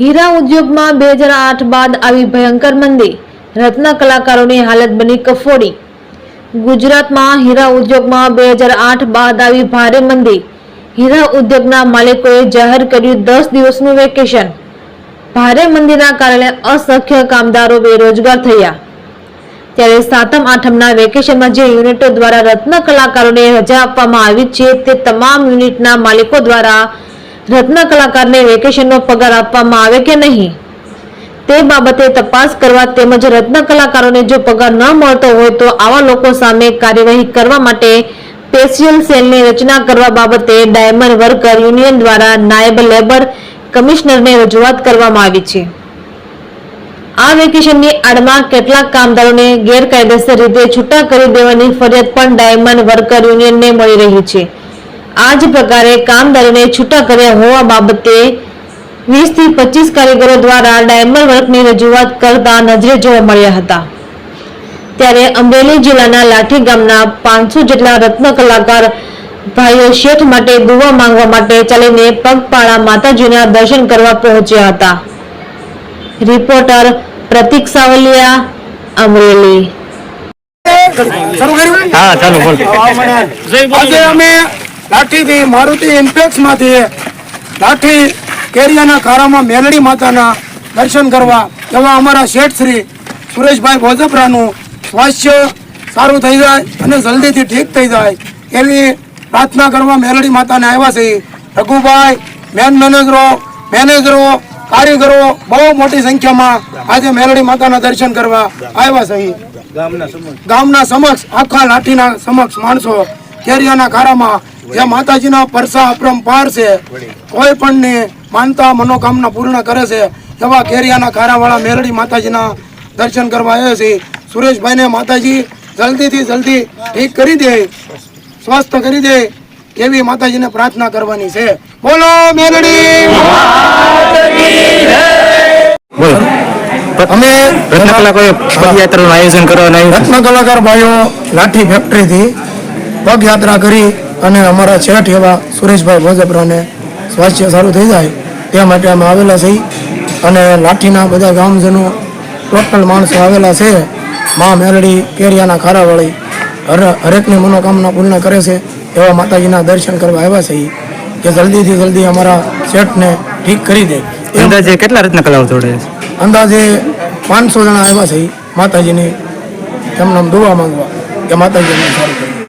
હીરા ઉદ્યોગમાં બે હજાર આઠ બાદ આવી ભયંકર મંદી. રત્ન કલાકારોની હાલત બની કફોડી. ગુજરાતમાં હીરા ઉદ્યોગમાં બે હજાર આઠ બાદ આવી ભારે મંદી. હીરા ઉદ્યોગના માલિકોએ જાહેર કર્યું દસ દિવસનું વેકેશન. ભારે મંદીના કારણે અસંખ્ય કામદારો બેરોજગાર થયા. ત્યારે સાતમ આઠમના વેકેશનમાં જે યુનિટો દ્વારા રત્ન કલાકારોને રજા આપવામાં આવી છે તે તમામ યુનિટના માલિકો દ્વારા રત્ન કલાકારને વેકેશનનો પગાર આપવામાં આવે કે નહીં? તે બાબતે તપાસ કરવા તેમજ રત્ન કલાકારોને જો પગાર ન મળતો હોય તો આવા લોકો સામે કાર્યવાહી કરવા માટે સ્પેશિયલ સેલની રચના કરવા બાબતે ડાયમંડ વર્કર યુનિયન દ્વારા નાયબ લેબર કમિશનરને રજૂઆત કરવામાં આવી છે. આ વેકેશનની આડમાં કેટલાક કામદારોને ગેરકાયદેસર રીતે છૂટા કરી દેવાની ફરિયાદ પણ ડાયમંડ વર્કર યુનિયનને મળી રહી છે. આ જ પ્રકારે કામદારોને છૂટા કર્યા હોવા બાબતે વીસથી પચીસ કારીગરો દ્વારા ડાયમંડ વર્કની રજૂઆત કરતા નજરે જોવા મળ્યા હતા. ત્યારે અમરેલી જિલ્લાના લાઠી ગામના પાંચસો જેટલા રત્ન કલાકાર ભાઈઓ શેઠ માટે દુવા માંગવા માટે ચાલીને પગપાળા માતાજીના દર્શન કરવા પહોંચ્યા હતા. રિપોર્ટર પ્રતિક સાવલિયા અમરેલી. હા ચાલો બોલ. આજે અમે લાઠીથી મારુતિ ઇન્ફેક્સમાંથી લાઠી કેરિયાના ખારામાં મેલડી માતાના દર્શન કરવા એવા અમારા શેઠ શ્રી સુરેશભાઈ ભોજપરાનું સ્વાસ્થ્ય સારું થઈ જાય અને જલ્દીથી ઠીક થઈ જાય એવી પ્રાર્થના કરવા મેલડી માતાને આવ્યા છે. રઘુભાઈ મેન મેનેજરો મેનેજરો કારીગરો બહુ મોટી સંખ્યામાં આજે મેલડી માતાના દર્શન કરવા આવ્યા છે. ગામના સમક્ષ આખા લાઠીના સમક્ષ માણસો કેરિયાના ખારામાં જે માતાજીના પરસા અપરંપાર છે કોઈ પણ ની માનતા મનોકામના પૂર્ણ કરે છે એવા કેરિયાના ખારાવાળા મેરડી માતાજીના દર્શન કરવા આવ્યા છે. સુરેશભાઈને માતાજી જલ્દીથી જલ્દી ઠીક કરી દે સ્વસ્થ કરી દે એવી માતાજીને પ્રાર્થના કરવાની છે. બોલો મેરડી અમે રત્ન કલાકારોએ પદયાત્રાનું આયોજન કરવાનું રત્ન કલાકાર ભાઈઓ લાઠી ફેક્ટરીથી પગયાત્રા કરી અને અમારા છેઠ એવા સુરેશભાઈ ભોજપરાને સ્વાસ્થ્ય સારું થઈ જાય તે માટે અમે આવેલા છીએ. અને લાઠીના બધા ગામજનો ટોટલ માણસો આવેલા છે. મા મેરડી કેરિયાના ખારાવાળી હર હરેકની મનોકામના પૂર્ણ કરે છે એવા માતાજીના દર્શન કરવા આવ્યા છીએ. કે જલ્દીથી જલ્દી અમારા શેઠને ઠીક કરી દે. અંદાજે કેટલા રીતના કલાઓ જોડે છે? અંદાજે પાંચસો જણા આવ્યા છે માતાજીની. એમને દુવા માંગવા કે માતાજી સારું